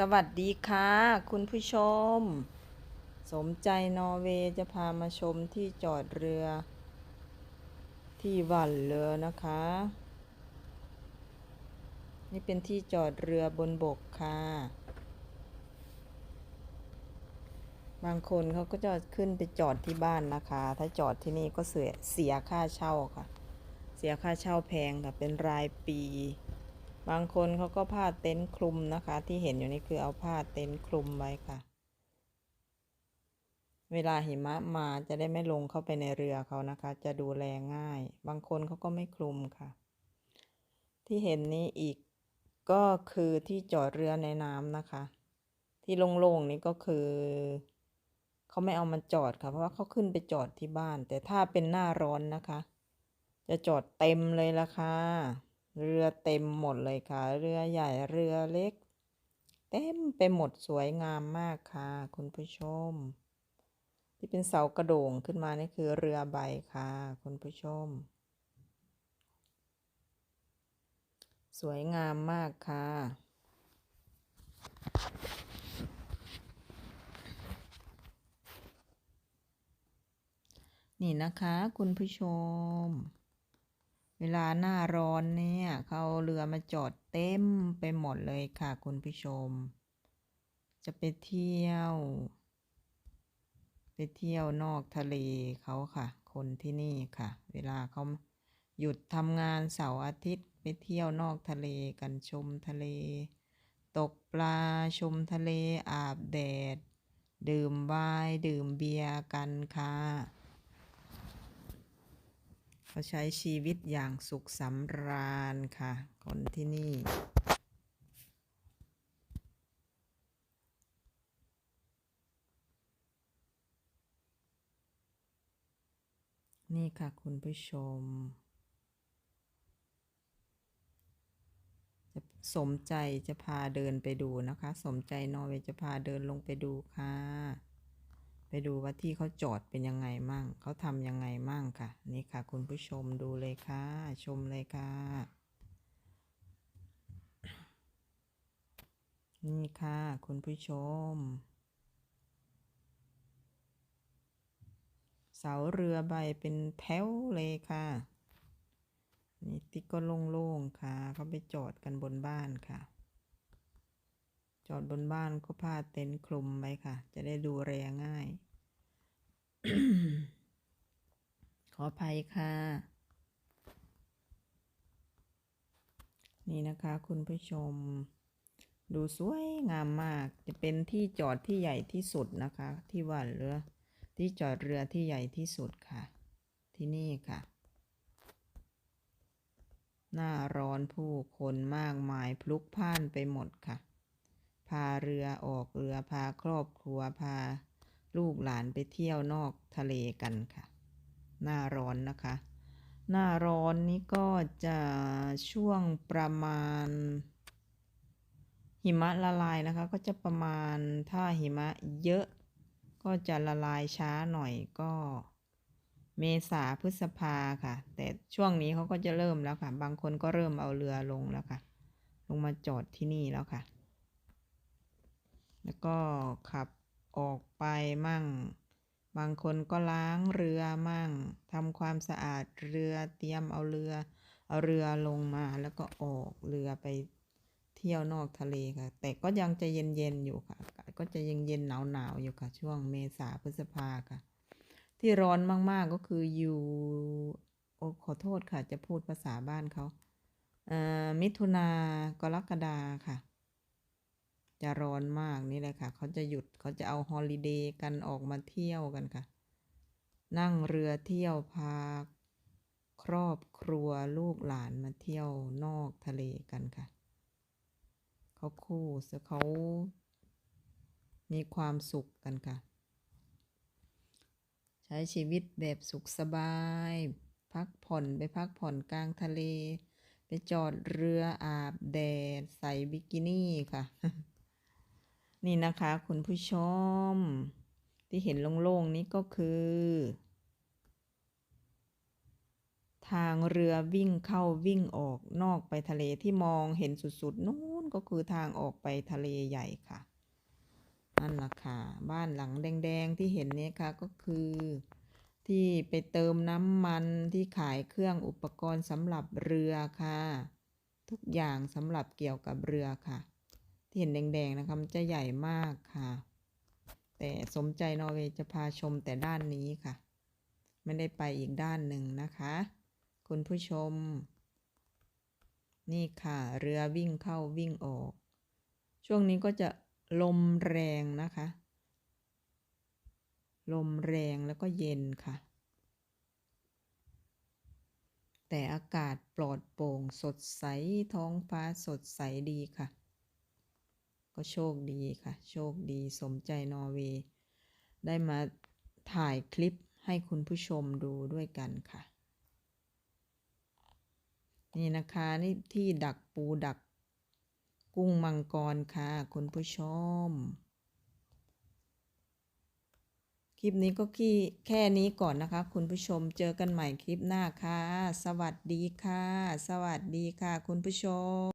สวัสดีค่ะ คุณผู้ชม สมใจนอร์เวย์จะพามาชมที่จอดเรือ ที่วันเรือนะคะ นี่เป็นที่จอดเรือบนบกค่ะ บางคนเขาก็จะขึ้นไปจอดที่บ้านนะคะ ถ้าจอดที่นี่ก็เสียเสียค่าเช่าค่ะ เสียค่าเช่าแพงค่ะ เป็นรายปี บางคนเขาก็ผ้าเต็นท์คลุมนะคะ ที่เห็นอยู่นี่คือเอาผ้าเต็นท์คลุมไว้ค่ะ เวลาหิมะมาจะได้ไม่ลงเข้าไปในเรือเขานะคะ จะดูแลง่าย บางคนเขาก็ไม่คลุมค่ะ ที่เห็นนี้อีกก็คือที่จอดเรือในน้ำนะคะ ที่โล่งๆนี้ก็คือเขาไม่เอามาจอดค่ะ เพราะว่าเขาขึ้นไปจอดที่บ้าน แต่ถ้าเป็นหน้าร้อนนะคะ จะจอดเต็มเลยละค่ะ เรือเต็มหมดเลยค่ะ เรือใหญ่เรือเล็ก เต็มไปหมดสวยงามมากค่ะ คุณผู้ชม ที่เป็นเสากระโด่งขึ้นมานี่คือเรือใบค่ะ คุณผู้ชม สวยงามมากค่ะนี่นะคะ คุณผู้ชม เวลาหน้าร้อนเนี่ยเขาเรือมาจอดเต็มไปหมดเลยค่ะคุณผู้ชม จะไปเที่ยว ไปเที่ยวนอกทะเลเขาค่ะ คนที่นี่ค่ะ เวลาเขาหยุดทำงานเสาร์อาทิตย์ไปเที่ยวนอกทะเลกันชมทะเล ตกปลาชมทะเลอาบแดด ดื่มไวน์ดื่มเบียร์กันค่ะ เขาใช้ชีวิตอย่างสุขสำราญค่ะ คนที่นี่ นี่ค่ะคุณผู้ชม จะสมใจจะพาเดินไปดูนะคะ สมใจนอร์เวย์จะพาเดินลงไปดูค่ะ ดูว่าที่เขาจอดเป็นยังไงมั่ง เขาทำยังไงมั่งค่ะ นี่ค่ะ คุณผู้ชมดูเลยค่ะ ชมเลยค่ะ นี่ค่ะ คุณผู้ชม เสาเรือใบเป็นแถวเลยค่ะ นี่ติ๊กก็โล่งๆค่ะ เขาไปจอดกันบนบ้านค่ะจอดบนบ้านก็ผ้าเต็นท์คลุมไว้ค่ะ จะได้ดูแลง่าย ขออภัยค่ะ นี่นะคะคุณผู้ชม ดูสวยงามมาก จะเป็นที่จอดที่ใหญ่ที่สุดนะคะ ที่ว่าเรือ ที่จอดเรือที่ใหญ่ที่สุดค่ะ ที่นี่ค่ะ หน้าร้อนผู้คนมากมายพลุกพล่านไปหมดค่ะ พาเรือออกเรือพาครอบครัวพา ลูกหลานไปเที่ยวนอกทะเลกันค่ะ หน้าร้อนนะคะ หน้าร้อนนี้ก็จะช่วงประมาณ หิมะละลายนะคะ ก็จะประมาณถ้าหิมะเยอะ ก็จะละลายช้าหน่อยก็เมษาพฤษภาค่ะ แต่ช่วงนี้เขาก็จะเริ่มแล้วค่ะ บางคนก็เริ่มเอาเรือลงแล้วค่ะ ลงมาจอดที่นี่แล้วค่ะ แล้วก็ขับ ออกไปมั่ง บางคนก็ล้างเรือมั่งทำความสะอาดเรือเตรียมเอาเรือ เอาเรือลงมาแล้วก็ออกเรือไปเที่ยวนอกทะเลค่ะ แต่ก็ยังจะเย็นๆอยู่ค่ะอากาศก็จะยังเย็นหนาวๆอยู่ค่ะ ช่วงเมษาพฤษภาค่ะ ที่ร้อนมากๆก็คืออยู่โอ้ขอโทษค่ะ จะพูดภาษาบ้านเขาเอ่อมิถุนากรกฎาค่ะ จะร้อนมากนี่แหละค่ะ เขาจะหยุดเขาจะเอาฮอลิเดย์กันออกมาเที่ยวกันค่ะ นั่งเรือเที่ยวพาครอบครัวลูกหลานมาเที่ยวนอกทะเลกันค่ะ เขาคู่เขามีความสุขกันค่ะ ใช้ชีวิตแบบสุขสบาย พักผ่อนไปพักผ่อนกลางทะเล ไปจอดเรืออาบแดด ใส่บิกินี่ค่ะ นี่นะคะคุณผู้ชม ที่เห็นโล่งๆนี้ก็คือ ทางเรือวิ่งเข้าวิ่งออกนอกไปทะเลที่มองเห็นสุดๆนู้นก็คือทางออกไปทะเลใหญ่ค่ะนั่นล่ะค่ะบ้านหลังแดงๆที่เห็นเนี่ยค่ะก็คือ ที่ไปเติมน้ำมันที่ขายเครื่องอุปกรณ์สำหรับเรือค่ะ ทุกอย่างสำหรับเกี่ยวกับเรือค่ะ ที่เห็นแดงๆนะคะมันจะใหญ่มากค่ะ แต่สมใจนอร์เวย์จะพาชมแต่ด้านนี้ค่ะ ไม่ได้ไปอีกด้านหนึ่งนะคะ คุณผู้ชม นี่ค่ะ เรือวิ่งเข้าวิ่งออก ช่วงนี้ก็จะลมแรงนะคะ ลมแรงแล้วก็เย็นค่ะ แต่อากาศปลอดโปร่งสดใสท้องฟ้าสดใสดีค่ะ ก็โชคดีค่ะ โชคดีสมใจนอร์เวย์ได้มาถ่ายคลิปให้คุณผู้ชมดูด้วยกันค่ะ นี่นะคะนี่ที่ดักปูดัก กุ้งมังกรค่ะ คุณผู้ชม คลิปนี้ก็แค่นี้ก่อนนะคะ คุณผู้ชมเจอกันใหม่คลิปหน้าค่ะ สวัสดีค่ะ สวัสดีค่ะ คุณผู้ชม